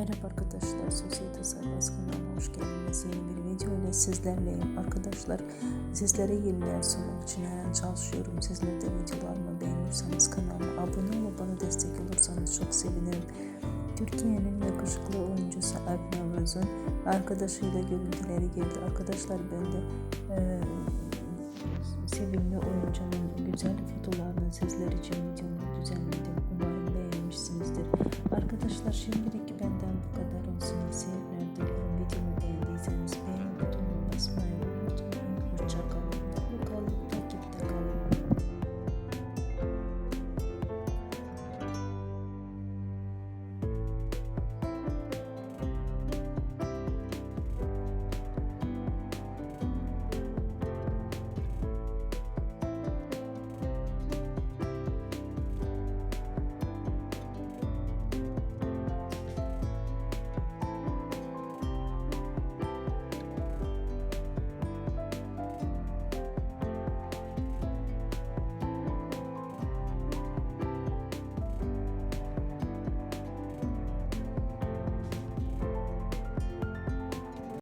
Merhaba arkadaşlar, Sosyete Serbest kanalına hoş geldiniz. Yeni bir video ile sizlerleyim. Arkadaşlar sizlere yeniler sunmak için her an çalışıyorum. Sizler de videolarımı beğenirseniz kanalıma abone olup bana destek olursanız çok sevinirim. Türkiye'nin yakışıklı oyuncusu Alp Navruz'un arkadaşıyla görüntüleri geldi. Arkadaşlar ben de eee sevimli oyuncunun güzel fotolarını sizler için videomu düzenledim.